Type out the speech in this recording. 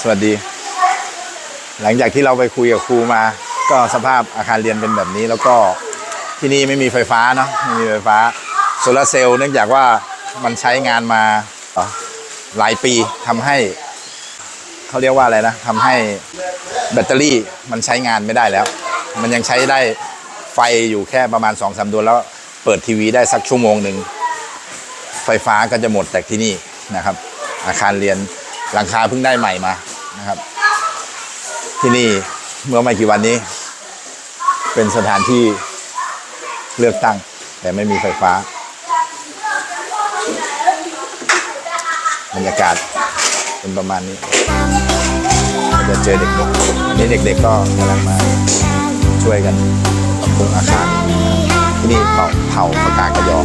สวัสดี หลังจากที่เราไปคุยกับครูมา ก็สภาพอาคารเรียนเป็นแบบนี้ แล้วก็ที่นี่ไม่มีไฟฟ้าเนาะไม่มีไฟฟ้าโซลาร์เซลล์เนื่องจากว่ามันใช้งานมาหลายปีทำให้เขาเรียกว่าอะไรนะทำให้แบตเตอรี่มันใช้งานไม่ได้แล้ว มันยังใช้ได้ไฟอยู่แค่ประมาณ2อสดวงแล้วเปิดทีวีได้สักชั่วโมงหนึ่งไฟฟ้าก็จะหมดจากที่นี่นะครับ อาคารเรียนหลังคาเพิ่งได้ใหม่มา นะครับ ที่นี่เมื่อไม่กี่วันนี้ เป็นสถานที่เลือกตั้ง แต่ไม่มีไฟฟ้าบรรยากาศเป็นประมาณนี้ก็จะเจอเด็กๆอันนี้เด็กๆก็กำลังมาช่วยกันปรับปรุงอาคารที่นี่เผ่าเผาปากากระยอ